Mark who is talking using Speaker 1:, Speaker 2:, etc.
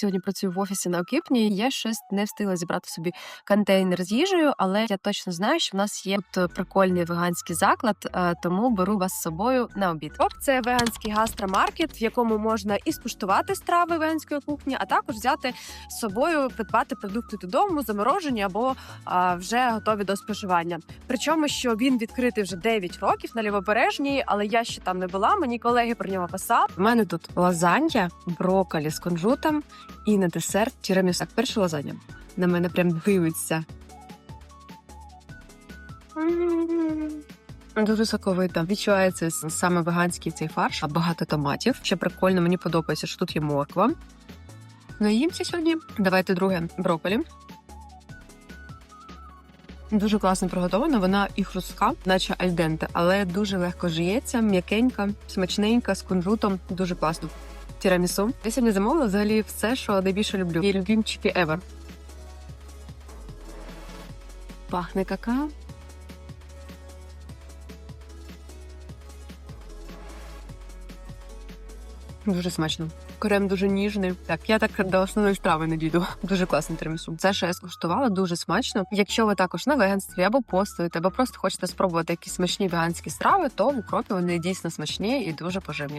Speaker 1: сьогодні працюю в офісі на Окіпні. Я щось не встигла зібрати собі контейнер з їжею, але я точно знаю, що в нас є тут прикольний веганський заклад, е, тому беру вас з собою на обід. Оп, це веганський гастромаркет, в якому можна і скуштувати страви веганської кухні, а також взяти з собою, придбати продукти додому, заморожені або а, вже готові до споживання. Причому, що він відкритий вже 9 років на лівобережній, але я ще там не була. Мені колеги про нього писали. У мене тут лазанья, брокколі з кунжутом і на десерт тірамісу. Так, перша лазанья. На мене прям дивиться. Дуже соковито. Відчувається саме веганський цей фарш, а багато томатів. Ще прикольно, мені подобається, що тут є морква. Наїмся сьогодні. Давайте друге брокколі. Дуже класно приготована. Вона і хрустка, наче альденте, але дуже легко жується, м'якенька, смачненька, з кунжутом. Дуже класно. Тірамісу. Я сьогодні замовила взагалі все, що найбільше люблю. І любімчики ever. Пахне какао. Дуже смачно. Крем дуже ніжний. Так, я так до основної страви не дійду. Дуже класний тирамісу. Це, що я скуштувала, дуже смачно. Якщо ви також на веганстві або постуєте, або просто хочете спробувати якісь смачні веганські страви, то в укропі вони дійсно смачні і дуже поживні.